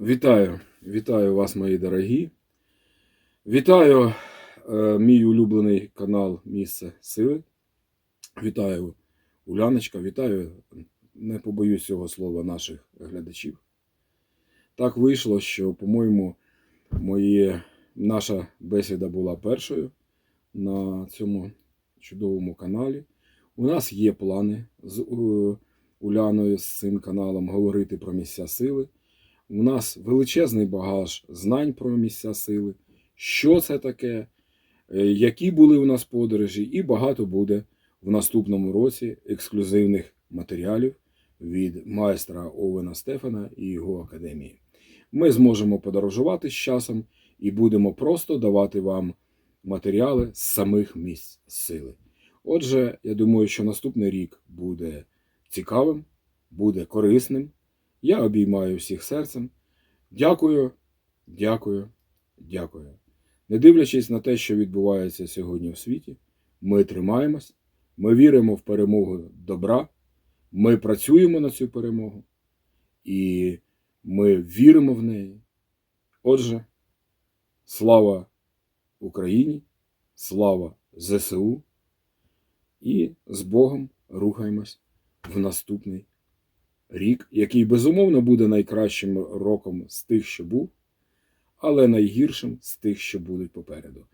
Вітаю, вітаю вас, мої дорогі. Вітаю е, мій улюблений канал Місце Сили. Вітаю Уляночка, вітаю, не побоюсь цього слова, наших глядачів. Так вийшло, що, по-моєму, моє, наша бесіда була першою на цьому чудовому каналі. У нас є плани з е, Уляною з цим каналом говорити про місця сили. У нас величезний багаж знань про місця сили, що це таке, е, які були у нас подорожі, і багато буде в наступному році ексклюзивних матеріалів від майстра Овена Стефана і його академії. Ми зможемо подорожувати з часом і будемо просто давати вам матеріали з самих місць сили. Отже, я думаю, що наступний рік буде цікавим, буде корисним. Я обіймаю всіх серцем. Дякую, дякую, дякую. Не дивлячись на те, що відбувається сьогодні в світі, ми тримаємось, ми віримо в перемогу добра, ми працюємо на цю перемогу і ми віримо в неї. Отже, слава Україні, слава ЗСУ і з Богом рухаємось в наступний рік, який безумовно буде найкращим роком з тих, що був, але найгіршим з тих, що будуть попереду.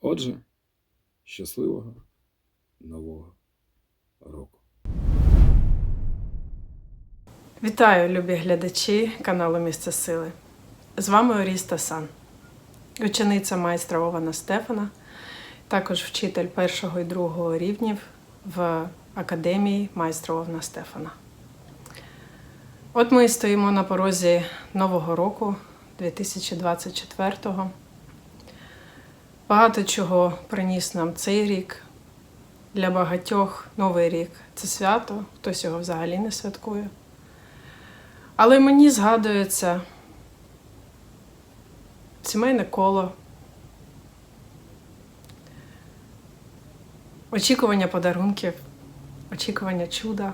Отже, щасливого нового року! Вітаю, любі глядачі каналу Місце Сили. З вами Оріста Сан, учениця майстра Ована Стефана, також вчитель першого і другого рівнів в академії майстра Ована Стефана. От ми стоїмо на порозі нового року 2024-го. Багато чого приніс нам цей рік. Для багатьох новий рік це свято, хтось його взагалі не святкує. Але мені згадується сімейне коло, очікування подарунків, очікування чуда.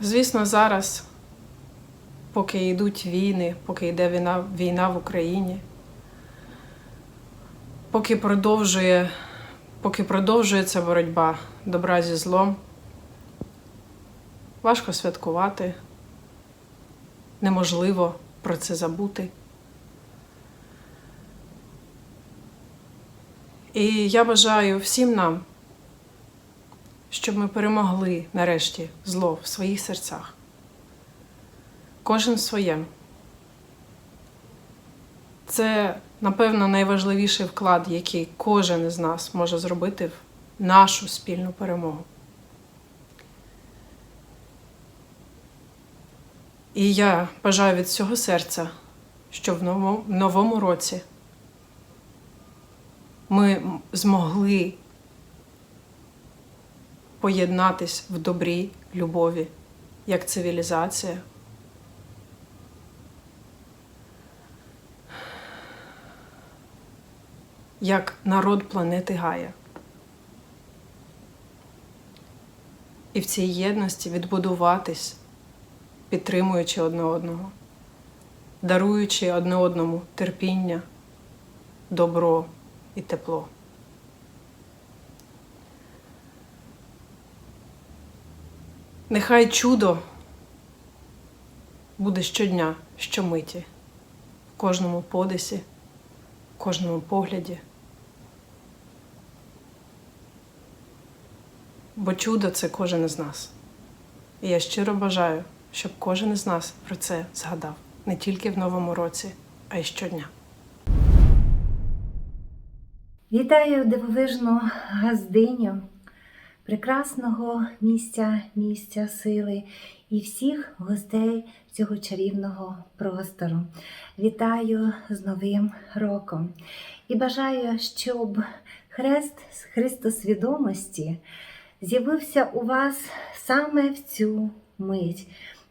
Звісно, зараз, поки йдуть війни, поки йде війна, війна в Україні, поки продовжує, поки продовжується боротьба добра зі злом, важко святкувати, неможливо про це забути. І я бажаю всім нам, щоб ми перемогли нарешті зло в своїх серцях. Кожен в своєму. Це, напевно, найважливіший вклад, який кожен із нас може зробити в нашу спільну перемогу. І я бажаю від всього серця, що в новому, в новому році ми змогли поєднатись в добрі, любові, як цивілізація. Як народ планети Гая. І в цій єдності відбудуватись, підтримуючи одне одного, даруючи одне одному терпіння, добро і тепло. Нехай чудо буде щодня, щомиті, в кожному подисі, в кожному погляді. Бо чудо це кожен із нас. І я щиро бажаю, щоб кожен із нас про це згадав не тільки в новому році, а й щодня. Вітаю дивовижну газдиню прекрасного місця, місця сили і всіх гостей цього чарівного простору. Вітаю з Новим роком і бажаю, щоб хрест з Христосвідомості з'явився у вас саме в цю мить.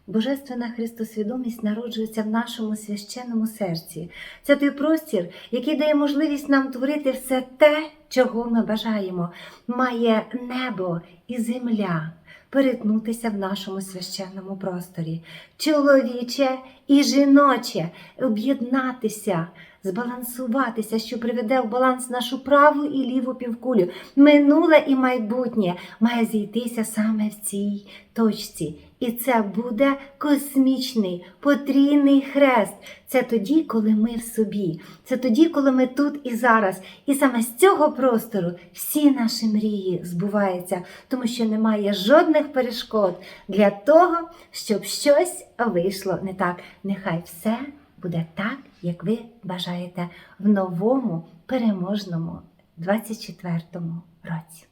Божественна Христосвідомість народжується в нашому священному серці. Це той простір, який дає можливість нам творити все те, чого ми бажаємо. Має небо і земля, перетнутися в нашому священному просторі. Чоловіче і жіноче об'єднатися, збалансуватися, що приведе в баланс нашу праву і ліву півкулю. Минуле і майбутнє має зійтися саме в цій точці. І це буде космічний потрійний хрест. Це тоді, коли ми в собі. Це тоді, коли ми тут і зараз. І саме з цього простору всі наші мрії збуваються, тому що немає жодних перешкод для того, щоб щось вийшло не так. Нехай все буде так, як ви бажаєте в новому переможному 24-му році.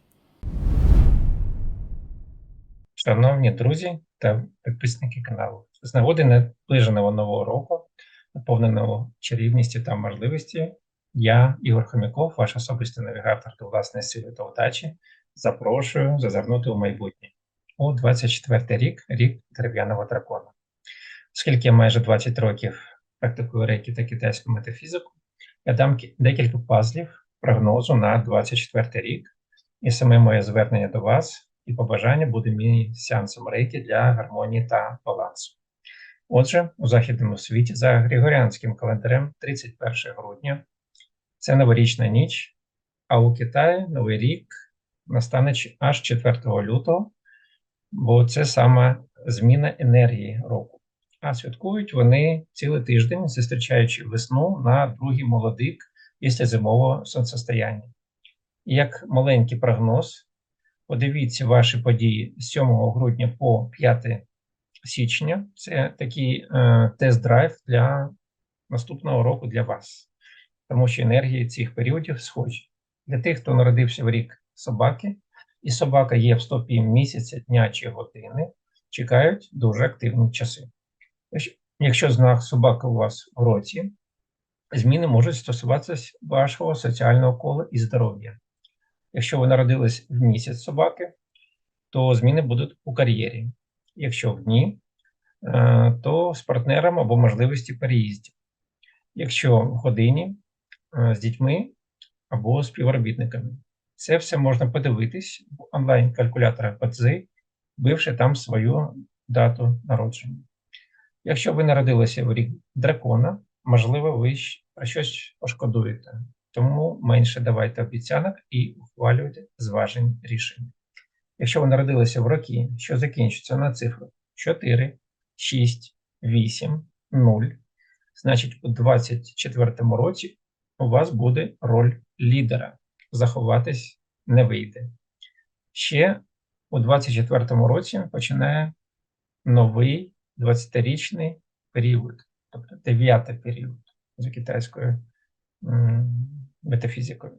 Шановні друзі та підписники каналу, з нагоди наближеного нового року, наповненого чарівністю та можливості, я, Ігор Хомяков, ваш особистий навігатор до власної сили та удачі, запрошую зазирнути у майбутнє у 24 рік, рік дерев'яного дракона. Оскільки я майже 20 років практикую рейки та китайську метафізику, я дам декілька пазлів прогнозу на 24 рік, і саме моє звернення до вас і побажання буде міні-сеансом рейки для гармонії та балансу. Отже, у західному світі за григоріанським календарем 31 грудня це новорічна ніч, а у Китаї Новий рік настане аж 4 лютого, бо це саме зміна енергії року. А святкують вони цілий тиждень, зустрічаючи весну на другий молодик після зимового сонцестояння. Як маленький прогноз, подивіться ваші події з 7 грудня по 5 січня. Це такий е, тест-драйв для наступного року для вас, тому що енергії цих періодів схожі. Для тих, хто народився в рік собаки, і собака є в стопі місяця, дня чи години, чекають дуже активні часи. Якщо- знак собака у вас в році, зміни можуть стосуватися вашого соціального кола і здоров'я. Якщо ви народились в місяць собаки, то зміни будуть у кар'єрі. Якщо в дні, е, то з партнером або можливості переїздів. Якщо в годині е, з дітьми або співробітниками. Це все можна подивитись в онлайн-калькуляторах Бадзи, вбивши там свою дату народження. Якщо ви народилися в рік дракона, можливо, ви про щось пошкодуєте. Тому менше давайте обіцянок і ухвалюйте зважені рішення. Якщо ви народилися в роки, що закінчується на цифру 4, 6, 8, 0, значить у 24 році у вас буде роль лідера. Заховатись не вийде. Ще у 24 році починає новий 20-річний період, тобто дев'ятий період за китайською метафізикою.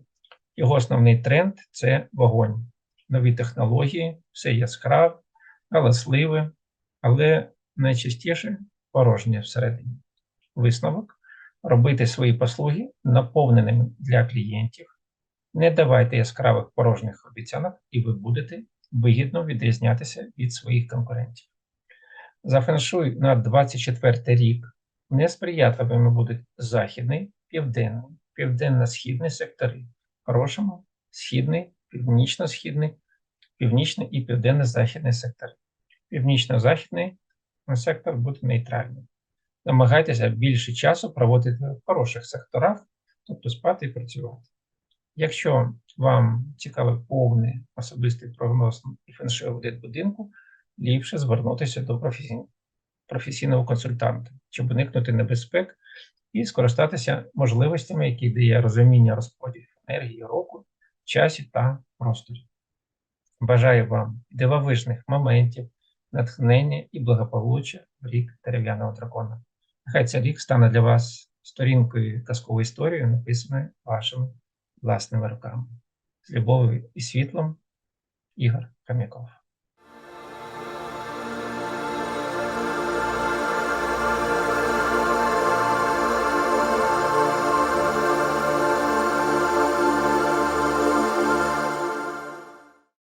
Його основний тренд це вогонь, нові технології, все яскраве, галасливе, але найчастіше порожнє всередині. Висновок робити свої послуги наповненими для клієнтів. Не давайте яскравих порожніх обіцянок, і ви будете вигідно відрізнятися від своїх конкурентів. За феншуй на 24 рік несприятливими будуть західний, південний, південно-східний сектори, хорошому східний, північно-східний, північний і південно-західний сектори. Північно-західний сектор буде нейтральним. Намагайтеся більше часу проводити в хороших секторах, тобто спати і працювати. Якщо вам цікавий повний особистий прогноз і феншуй аудит будинку, ліпше звернутися до професій- професійного консультанта, щоб уникнути небезпек і скористатися можливостями, які дає розуміння розподілів енергії року, часі та просторі. Бажаю вам дивовижних моментів, натхнення і благополуччя в рік дерев'яного дракона. Нехай цей рік стане для вас сторінкою казкової історії, написаною вашими власними руками. З любов'ю і світлом, Ігор Хам'яков.